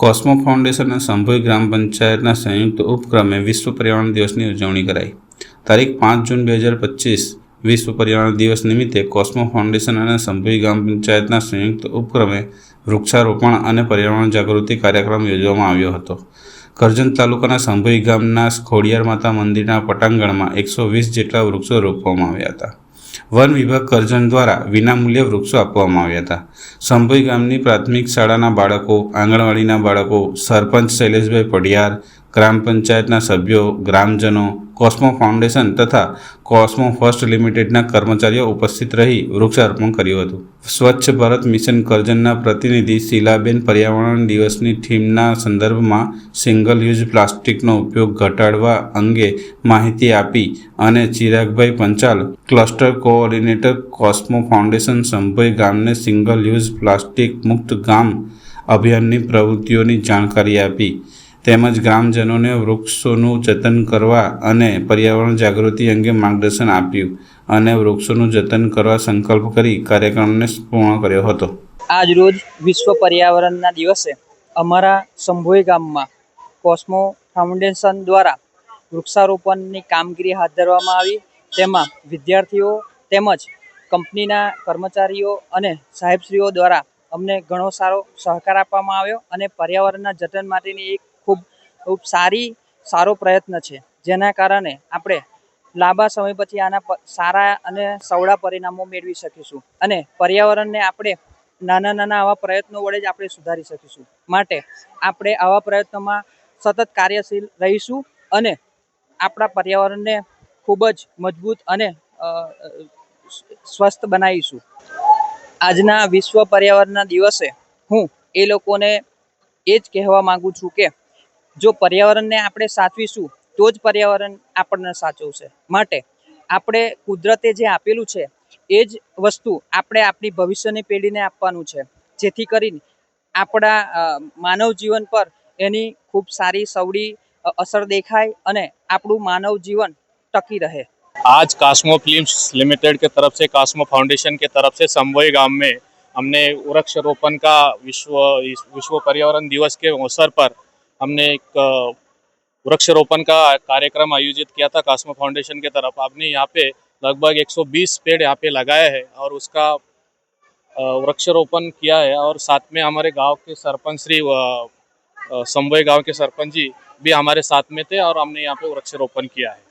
કોસ્મો foundation અને સંભોઈ ગ્રામ પંચાયતના સંયુક્ત ઉપક્રમે વિશ્વ પર્યાવરણ દિવસની ઉજવણી કરાઈ. તારીખ પાંચ જૂન બે હજાર પચીસ, વિશ્વ પર્યાવરણ દિવસ નિમિત્તે કોસ્મો ફાઉન્ડેશન અને સંભોઈ ગ્રામ પંચાયતના સંયુક્ત ઉપક્રમે વૃક્ષારોપણ અને પર્યાવરણ જાગૃતિ કાર્યક્રમ યોજવામાં આવ્યો હતો. કરજણ તાલુકાના સંભોઈ ગામના ખોડિયાર માતા મંદિરના પટાંગણમાં એકસો વીસ જેટલા વૃક્ષો રોપવામાં આવ્યા હતા. વન વિભાગ કરજણ દ્વારા વિનામૂલ્યે વૃક્ષો આપવામાં આવ્યા હતા. સંભોઈ ગામની પ્રાથમિક શાળાના બાળકો, આંગણવાડીના બાળકો, સરપંચ શૈલેષભાઈ પડિયાર ગ્રામ પંચાયતના સભ્યો, ગ્રામજનો કોસ્મો ફાઉન્ડેશન તથા કોસ્મો ફર્સ્ટ લિમિટેડના કર્મચારીઓ ઉપસ્થિત રહી વૃક્ષારોપણ કર્યું હતું. સ્વચ્છ ભારત મિશન કરજણના પ્રતિનિધિ શીલાબેન પર્યાવરણ દિવસની થીમના સંદર્ભમાં સિંગલ યુઝ પ્લાસ્ટિકનો ઉપયોગ ઘટાડવા અંગે માહિતી આપી અને ચિરાગભાઈ Panchal, cluster coordinator Cosmo foundation સંભય ગામને સિંગલ યુઝ પ્લાસ્ટિક મુક્ત ગામ અભિયાનની પ્રવૃત્તિઓની જાણકારી આપી. તેમજ ગ્રામજનોને વૃક્ષોનું જતન કરવા અને પર્યાવરણ જાગૃતિ અંગે માર્ગદર્શન આપ્યું અને વૃક્ષોનું જતન કરવા સંકલ્પ કરી કાર્યક્રમને પૂર્ણ કર્યો હતો. આજ રોજ વિશ્વ પર્યાવરણના દિવસે અમારા સંભોઈ ગામમાં કોસ્મો ફાઉન્ડેશન દ્વારા વૃક્ષારોપણની કામગીરી હાથ ધરવામાં આવી. તેમાં વિદ્યાર્થીઓ તેમજ કંપનીના કર્મચારીઓ અને સાહેબશ્રીઓ દ્વારા અમને ઘણો સારો સહકાર આપવામાં આવ્યો અને પર્યાવરણના જતન માટેની એક ખૂબ ખૂબ સારી, સારો પ્રયત્ન છે. જેના કારણે આપણે લાંબા સમય પછી આના સારા અને સવળા પરિણામો મેળવી શકીશું. અને પર્યાવરણને આપણે નાના નાના આવા પ્રયત્નો વડે જ આપણે સુધારી શકીશું. માટે આપણે આવા પ્રયત્નોમાં સતત કાર્યશીલ રહીશું અને આપણા પર્યાવરણને ખૂબ જ મજબૂત અને સ્વસ્થ બનાવીશું. આજના વિશ્વ પર્યાવરણના દિવસે હું એ લોકોને એ જ કહેવા માગું છું કે જો પર્યાવરણને આપણે સાચવીશું તો જ પર્યાવરણ આપણને સાચવશે માટે આપણે કુદરતે જે આપેલું છે એ જ વસ્તુ આપણે આપણી ભવિષ્યની પેઢીને આપવાનું છે જેથી કરીને આપણા અ, માનવ જીવન પર એની ખૂબ સારી સવડી અ, અસર દેખાય અને આપણું માનવ જીવન ટકી રહે आज कास्मो फिल्म्स लिमिटेड के तरफ से कास्मो फाउंडेशन के तरफ से समवय गांव में हमने वृक्षारोपण का विश्व इस विश्व पर्यावरण दिवस के अवसर पर हमने एक वृक्षारोपण का कार्यक्रम आयोजित किया था कास्मो फाउंडेशन के तरफ़। आपने यहाँ पे लगभग 120 पेड़ यहाँ पे लगाए हैं और उसका वृक्षारोपण किया है और साथ में हमारे गाँव के सरपंच श्री संबोई गाँव के सरपंच जी भी हमारे साथ में थे और हमने यहाँ पे वृक्षारोपण किया है।